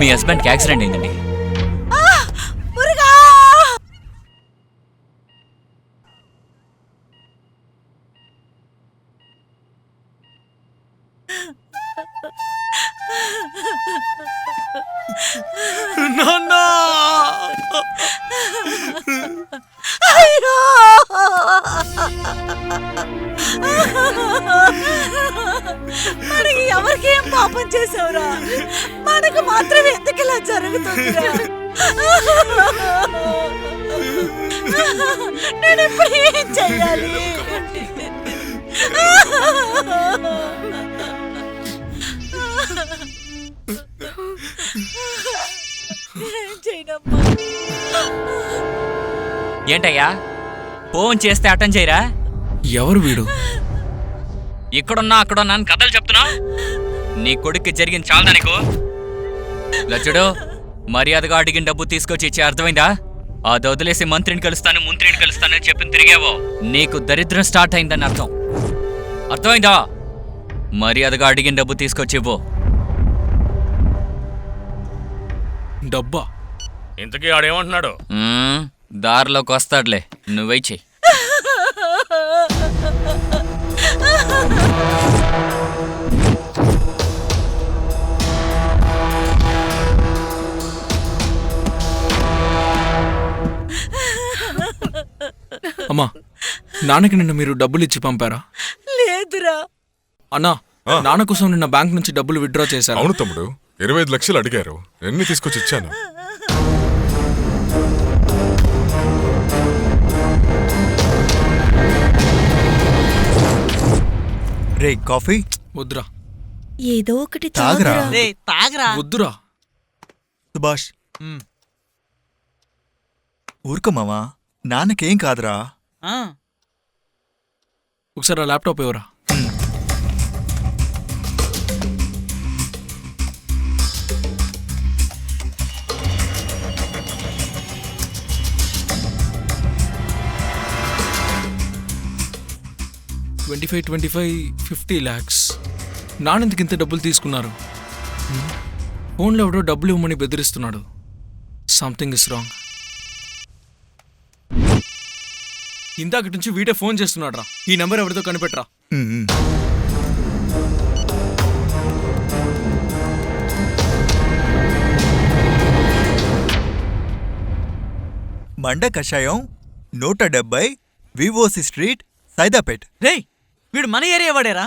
మీ హస్బెండ్కి యాక్సిడెంట్ అయిందండి. అయ్యో! ఎవరికి ఏం పాపం చేసావురా? మనకు మాత్రం ఎందుకు ఇలా జరుగుతుందిరా నేను ఇప్పుడు ఏం చెయ్యాలి ఏంటయ్యా? ఫోన్ చేస్తే అటెండ్ చేయరా? ఎవరు వీడు? ఇక్కడున్నా అక్కడున్నా అని కథలు చెప్తున్నా నీ కొడుక్కి జరిగింది చాలదా నీకు? లచ్చుడు మర్యాదగా అడిగిన డబ్బు తీసుకొచ్చి ఇచ్చే అర్థమైందా? అది వదిలేసి మంత్రిని కలుస్తాను మంత్రిని కలుస్తానని చెప్పి తిరిగావో? నీకు దరిద్రం స్టార్ట్ అయిందని అర్థం. అర్థమైందా? మర్యాదగా అడిగిన డబ్బు తీసుకొచ్చి ఇవ్వు. డబ్బా? ఇంతకీ ఆడేమంటున్నాడు? దారిలోకి వస్తాడులే. నువ్వై చెయ్యి. అమ్మా నాన్నకి నిన్న మీరు డబ్బులు ఇచ్చి పంపారా? లేదురా. అన్నా నాన్న కోసం నిన్న బ్యాంక్ నుంచి డబ్బులు విత్డ్రా చేశారు? అవును తమ్ముడు ఇరవై ఐదు లక్షలు అడిగారు. ఎన్ని తీసుకొచ్చి ఇచ్చాను? రే కాఫీ? వద్దురా. ఏదో ఒకటి తాగరా? రే తాగరా. వద్దురా. సుభాష్. ఊరుకో మావా నాన్నకేం కాదురా. ఒకసారి ఆ ల్యాప్టాప్ ఇవ్వరా twenty five twenty five fifty lakhs నాన్నెందుకు ఇంత డబ్బులు తీసుకున్నారు? ఫోన్లో ఎవడో డబ్బులు ఇవ్వమని బెదిరిస్తున్నాడు. సంథింగ్ ఇస్ రాంగ్ ఇందాక నుంచి వీడే ఫోన్ చేస్తున్నాడు రా ఈ నెంబర్ ఎవరితో కనిపెట్టరా. మండ కషాయం నూట డెబ్బై వివోసి స్ట్రీట్ సైదాపేట్. రేయ్ వీడు మన ఏరియా వాడేరా?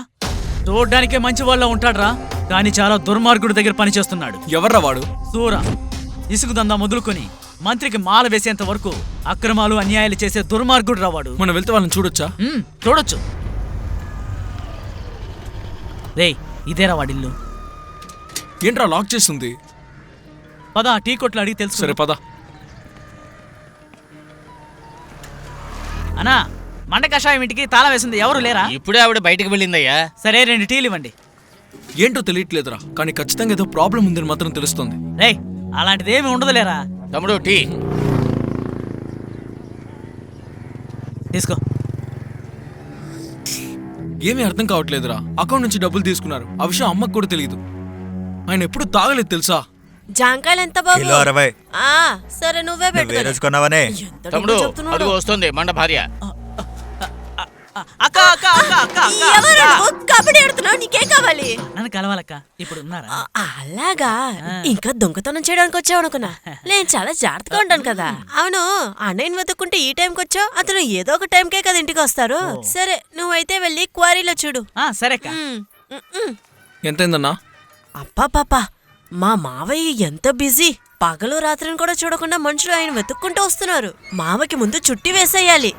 చూడ్డానికే మంచి వాళ్ళ ఉంటాడ్రా కానీ చాలా దుర్మార్గుడి దగ్గర పనిచేస్తున్నాడు. ఎవర్రా వాడు? సూర ఇసుకు దందా మొదలుకొని మంత్రికి మాల వేసేంత వరకు అక్రమాలు అన్యాయాలు చేసే దుర్మార్గుడు రావాడు మనం వెళ్తే వాళ్ళని చూడొచ్చా? మ్మ్, చూడొచ్చు. రేయ్ ఇదేరా వాడిల్లు. ఏంట్రా లాక్ చేస్తుంది? పద ఆ టీ కొట్లు అడిగి తెలుసు సరే పద. అనా మండ కషాయం ఇంటికి తాళం వేసింది ఎవరు లేరా? ఇప్పుడే ఆవిడ బయటకు వెళ్ళిందయ్యా. సరే రెండు టీలు ఇవ్వండి. ఏంటో తెలియట్లేదురా కానీ ఖచ్చితంగా ఏదో ప్రాబ్లం ఉందని మాత్రం తెలుస్తుంది. అలాంటిది ఏమి ఉండదులేరా? తమ్ముడు టీ. తీసుకో. ఏమీ అర్థం కావట్లేదురా. అకౌంట్ నుంచి డబ్బులు తీసుకున్నారు. ఆ విషయం అమ్మకు కూడా తెలియదు ఆయన ఎప్పుడు తాగలేదు తెలుసా? జాంకాయలు ఎంత బాబు? కిలో అరవై. ఆ, సరే నువ్వే నువ్వు పెట్టుకో తమ్ముడు వస్తుంది మండ భార్య. అక్క అక్క అక్క అక్క ఎవరు అక్క. నువ్వు? కబడ్డీ ఆడుతున్నావు నీకేం కావాలి? నన్ను కలవాలక్క. ఇప్పుడు ఉన్నారా? ఆ, అలాగా? ఇంకా దొంగతనం చేయడానికి వచ్చావు అనుకున్నా. నేను చాలా జాగ్రత్తగా ఉంటాను కదా. అవును అన్నయ్యని వెతుక్కుంటే ఈ టైంకి వచ్చావు? అతను ఏదో ఒక టైంకే కదా ఇంటికి వస్తారు. సరే నువ్వైతే వెళ్ళి క్వారీలో చూడు. ఆ, సరే అక్క. ఉమ్, ఉమ్, ఉమ్. ఎంతైందన్నా? అబ్బా పాపా మా మావయ్య ఎంత బిజీ. పగలు రాత్రిని కూడా చూడకుండా మనుషులు ఆయన వెతుక్కుంటూ వస్తున్నారు. మావకి ముందు చుట్టి వేసేయాలి.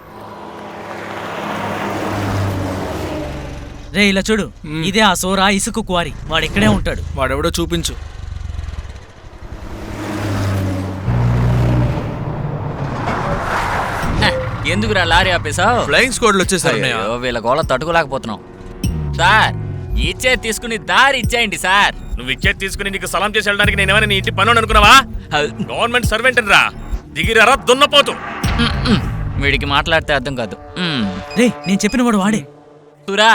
రే ఇలా చూడు. ఇదే ఆ సోరా ఇసుకు క్వారీ. వాడు ఇక్కడే ఉంటాడు. వాడెవడో చూపించు. ఎందుకురా లారీ ఆపేసావు ఫ్లయింగ్ స్క్వాడ్లు. అయ్యో, వీళ్ళ గోళ తట్టుకోలేకపోతున్నాం. సార్ ఇచ్చే తీసుకుని దారి ఇచ్చేయండి సార్. నువ్వు ఇచ్చేది తీసుకుని నీకు సలాం చేసి వెళ్ళడానికి నేనేమైనా నీ ఇంటి పనులు అనుకున్నావా? గవర్నమెంట్ సర్వెంట్ రా. దిగిరారా దున్నపోతు. వీడికి మాట్లాడితే అర్థం కాదు. రే నేను చెప్పిన వాడు వాడే. సురా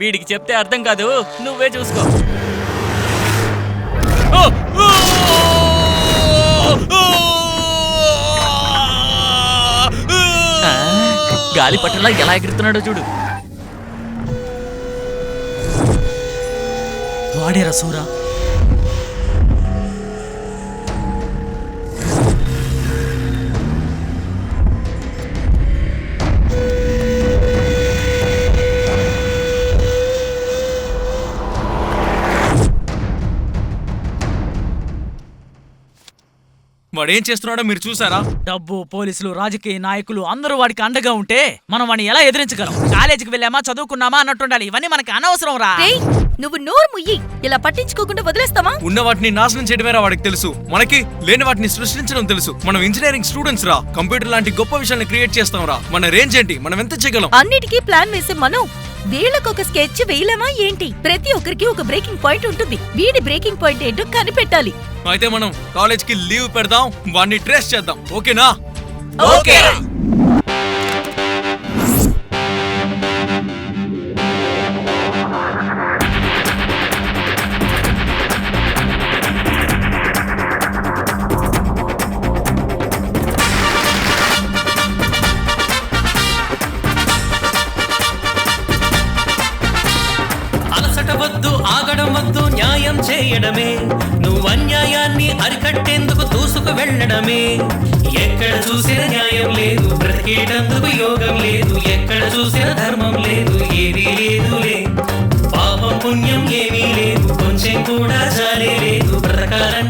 వీడికి చెప్తే అర్థం కాదు. నువ్వే చూసుకో. గాలి పట్టలా ఎలా ఎగురుతున్నాడో చూడు. వాడేరా సూరా? వాడు ఏం చేస్తున్నాడో మీరు చూసారా? డబ్బు పోలీసులు రాజకీయ నాయకులు అందరూ వాడికి అండగా ఉంటే మనం వాడిని ఎలా ఎదిరించగలం? కాలేజీకి వెళ్ళామా చదువుకున్నామా అన్నట్టుండాలి. ఇవన్నీ మనకి అనవసరం రా. నువ్వు నోరు ముయ్యి. ఇలా పట్టించుకోకుండా వదిలేస్తావా ఉన్న వాటిని నాశనం చేయడమేరా వాడికి తెలుసు. మనకి లేని వాటిని సృష్టించడం తెలుసు. మనం ఇంజనీరింగ్ స్టూడెంట్స్ రా. కంప్యూటర్ లాంటి గొప్ప విషయాన్ని క్రియేట్ చేస్తాం రా. మన రేంజ్ ఏంటి? మనం ఎంత చేయగలం? అన్నిటికీ ప్లాన్ వేసే మనం వీళ్ళకొక స్కెచ్ వేయలేమా ఏంటి? ప్రతి ఒక్కరికి ఒక బ్రేకింగ్ పాయింట్ ఉంటుంది. వీడి బ్రేకింగ్ పాయింట్ ఏంటో కనిపెట్టాలి. అయితే మనం కాలేజ్కి లీవ్ పెడదాం వాడిని ట్రేస్ చేద్దాం. ఓకేనా? ఓకే. ఆగడం వద్దు న్యాయం చేయడమే. నువ్వు అన్యాయాన్ని అరికట్టేందుకు దూసుకు వెళ్ళడమే. ఎక్కడ చూసిన న్యాయం లేదు బ్రతికేటందుకు యోగం లేదు. ఎక్కడ చూసిన ధర్మం లేదు ఏదీ లేదులే. పాపం పుణ్యం ఏమీ లేదు కొంచెం కూడా జాలే లేదు. బ్రతకాలంటే